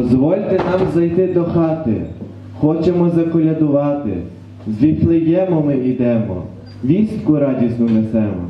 Дозвольте нам зайти до хати, хочемо заколядувати. З Віфлеєму ми йдемо, вістку радісну несемо.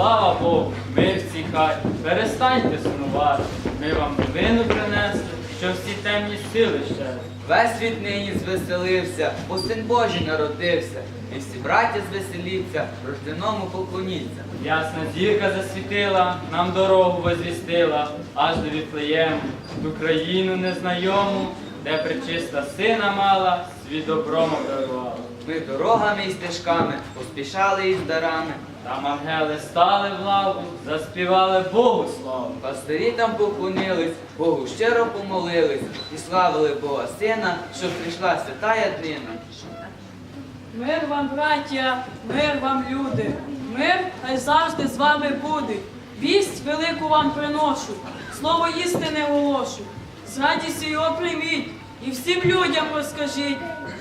Слава Богу, ми в цій хаті. Перестаньте сумувати. Ми вам новину принесли, що всі темні сили ще. Весь світ нині звеселився, бо син Божий народився, і всі браття звеселіться, рожденому поклоніться. Ясна зірка засвітила, нам дорогу возвістила, аж до Віфлеєму, ту країну незнайому, де причиста сина мала, свій добром обдарувала. Ми дорогами і стежками поспішали із дарами. Там ангели стали в лаву, заспівали Богу славу. Пастирі там поклонились, Богу щиро помолились і славили Бога Сина, що прийшла святая днина. Мир вам, браття, мир вам, люди, мир хай завжди з вами буде. Вість велику вам приношу, слово істини оголошу. З радістю його прийміть і всім людям розкажіть.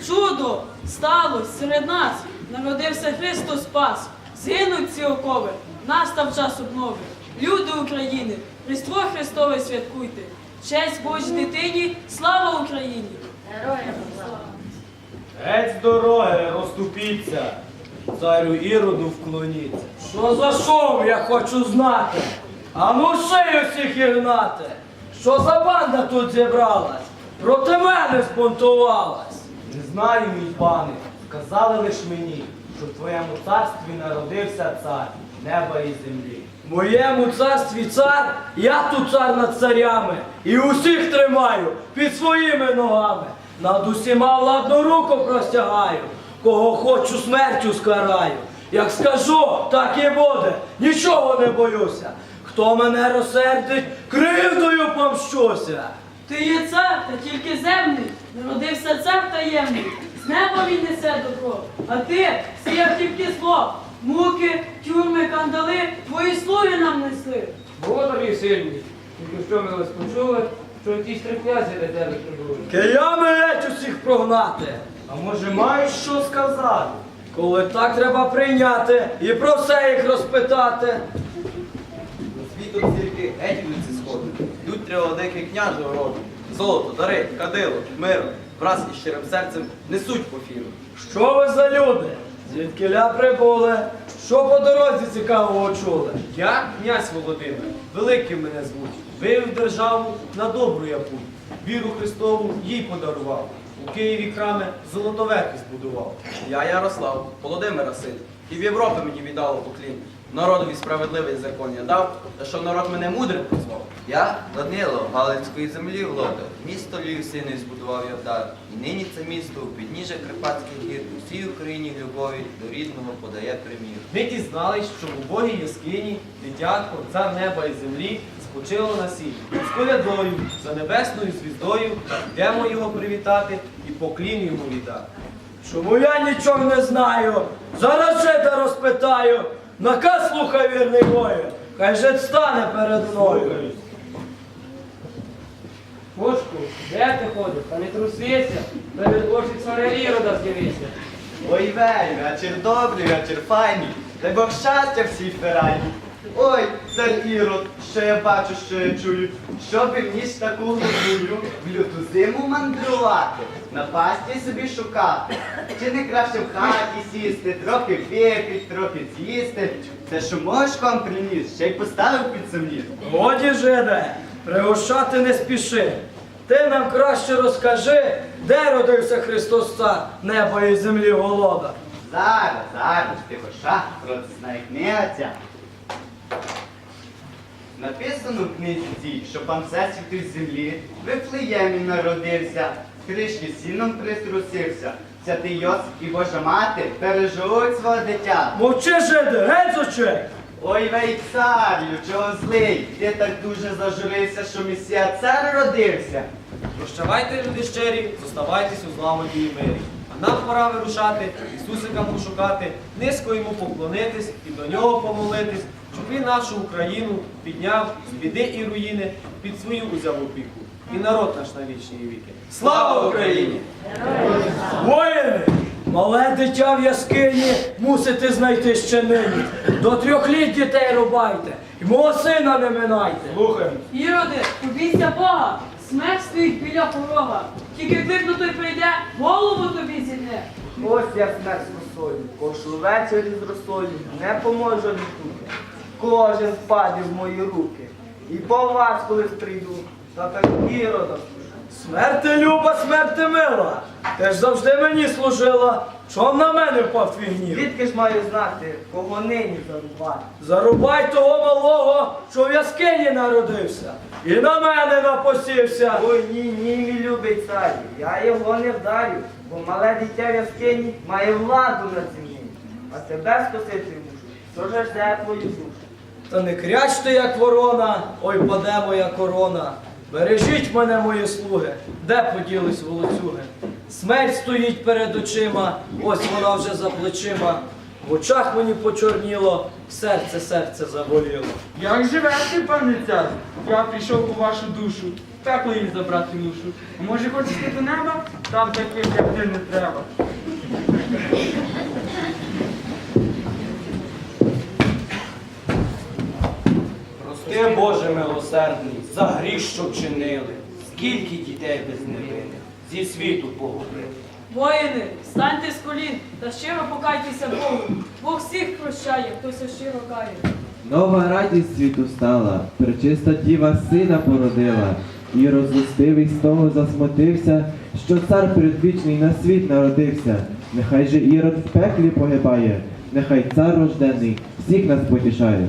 Чудо сталося серед нас, народився Христос Спас. Згинуть ці окови, настав час обнови. Люди України, Різдво Христове святкуйте. Честь Божій дитині, слава Україні! Героям слава! Геть з дороги, розступіться, царю Іроду вклоніться. Що за шум, я хочу знати? А ну шию всіх ігнати. Що за банда тут зібралась? Проти мене спонтувалась. Не знаю, мій пане, сказали лиш мені, що в твоєму царстві народився цар неба і землі. В моєму царстві цар, я тут цар над царями, і усіх тримаю під своїми ногами. Над усіма владну руку простягаю, кого хочу смертю скараю. Як скажу, так і буде, нічого не боюся. Хто мене розсердить, кривдою помщуся. Ти є цар, та тільки земний, народився цар таємний, з неба він несе добро, а ти сіяв тільки зло, муки, тюрми, кандали, твої слуги нам несли. Володарі сильні, тільки що ми вас почули, що якісь три князі до тебе прибули. Киями геть усіх прогнати. А може маєш що сказати? Коли так треба прийняти і про все їх розпитати. Світом зірки геть вулиці сходить. Йдуть три великих княжого роду. Золото, дари, кадило, миро, враз із щирим серцем несуть по фіру. Що ви за люди? Звідкиля прибули? Що по дорозі цікавого чули? Я князь Володимир, великим мене звуть. Вивів державу на добру я путь. Віру Христову їй подарував. У Києві храми золотоверхи збудував. Я Ярослав, Володимира син, і в Європі мені віддало поклін. Народові справедливий закон я дав, та що народ мене мудрим назвав. Я Данило, Галицької землі володар. Місто Львів сини збудував я вдар. І нині це місто у підніжжя Карпатських гір усій Україні любові до рідного подає примір. Ми дізнались, що в убогій яскині дитятко, цар неба і землі, спочило на сіль. З колядою, за небесною звіздою, йдемо його привітати і поклін йому віддати. Чому я нічого не знаю? Зараз жида розпитаю. Наказ слухай вірний воїн. Хай же стане перед мною. Кошку, де ти ходиш? Та не трусися, перед очі царя Ірода з'явися. Ой вей, вечір добрий, вечір файний, дай Бог щастя всій ферайні. Ой, цар Ірод, що я бачу, що я чую, щоб і в ніч таку глубую, в люту зиму мандрувати, на пасті собі шукати. Чи не краще в хаті сісти, трохи випити, трохи з'їсти. Те, що мошком приніс, ще й поставив під сумніс. Годі, жиде, пригощати не спіши. Ти нам краще розкажи, де родився Христос Цар, неба і землі голода. Зараз, зараз, тихо, ша, знає. Написано в книзі цій, що пан Всесвіт із землі в Вифлеємі народився, кришки сіном приструсився. Святий Йосип і Божа мати переживуть свого дитя. Мовчи, жиде, геть з очей. Ой, вей царю, чого злий? Ти так дуже зажурився, що місія цар родився. Прощавайте, люди щирі, зоставайтесь у зламані і мирі. А нам пора вирушати, Ісусика пошукати, низько йому поклонитись і до нього помолитись, щоб він нашу Україну підняв з біди і руїни, під свою узяв опіку. І народ наш на вічні віки. Слава Україні! Воїни, мале дитя в яскині мусите знайти ще нині. До трьох літ дітей рубайте І мого сина не минайте. Слухаємо. Іроди, побійся Бога, смерть стоїть біля порога. Тільки кликну той прийде, голову тобі зітне. Ось я смерть росою, кошу ввечері з росою, не поможу відтуки. Кожен впаде в мої руки. І по вас колись прийду, та так іродом. Смерти люба, смерти мила. Ти ж завжди мені служила. Чом на мене впав твій гнів? Звідки ж маю знати, кого нині зарубати? Зарубай того малого, що в яскині народився. І на мене напосівся. Ой, ні, ні, мій любий царю, я його не вдарю, бо мале дитя в яскині має владу над землі. А тебе скосити мушу, що ж жде твою душу? Та не кряч ти, як ворона, ой, паде моя корона. Бережіть мене, мої слуги, де поділись волоцюги? Смерть стоїть перед очима, ось вона вже за плечима. В очах мені почорніло, серце, серце заболіло. Як живете, пане цар? Я прийшов у вашу душу, пекло їм забрати мушу. А може хочете до неба? Там таких, як ти, не треба. Боже милосердний, за гріх, що вчинили. Скільки дітей без невини зі світу погубили. Воїни, станьте з колін та щиро покайтеся Богу. Бог всіх прощає, хто се щиро кає. Нова радість світу стала, пречиста діва сина породила, і розлостивий з того засмутився, що цар предвічний на світ народився. Нехай же ірод в пеклі погибає, нехай цар рождений всіх нас потішає.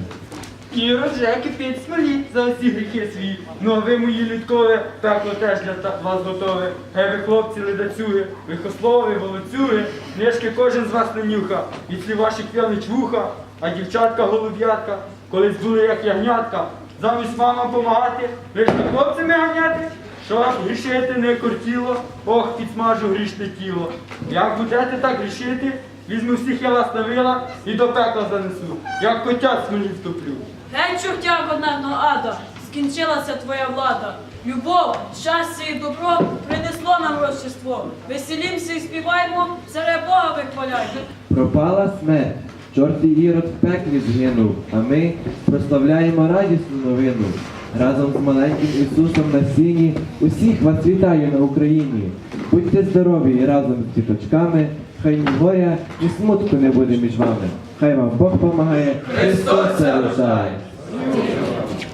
І роже кипить смоліть за всі гріхи свої. Ну а ви, мої людкове, пекло теж для вас готове. Гей ви, хлопці, ледацюги, лихослови, волоцюги, книжки кожен з вас не нюха, і ці ваші квянич вуха, а дівчатка голуб'ятка, колись були як ягнятка. Замість вам помагати, ви ж не хлопцями ганяти, що грішити не кортіло, ох, підсмажу грішне тіло. Як будете так грішити, візьму всіх я вас на і до пекла занесу, як котят смолі втоплю. Геть чортяк одного ада, скінчилася твоя влада. Любов, щастя і добро принесло нам Рождество. Веселімся і співаймо, царе Бога вихваляймо. Пропала смерть, чортий ірод в пеклі згинув, а ми прославляємо радісну новину. Разом з маленьким Ісусом на сіні усіх вас вітаю на Україні. Будьте здорові і разом з діточками, хай горя, ні смутку не буде між вами. Хай вам Бог помагає, Христос це.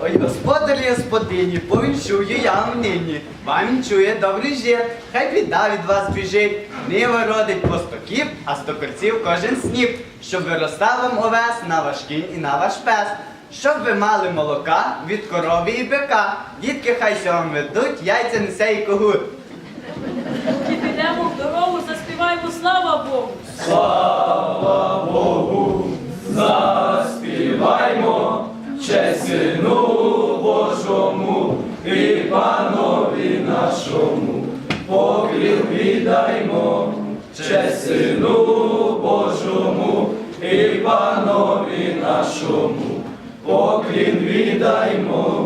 Ой, господарі, господині, повіншую я вам нині. Вам вінчує добрий жит, хай біда від вас біжить. Нива родить по сто кіп, а сто корців кожен сніп. Щоб виростав вам овес на ваш кінь і на ваш пес. Щоб ви мали молока від корови і бика. Дітки хай ся ведуть, яйця несе і когут. Поки підемо в дорогу, заспіваймо слава Богу. Співаймо честь Сину Божому і Панові нашому, поклін віддаймо, честь Сину Божому і Панові нашому, поклін віддаймо,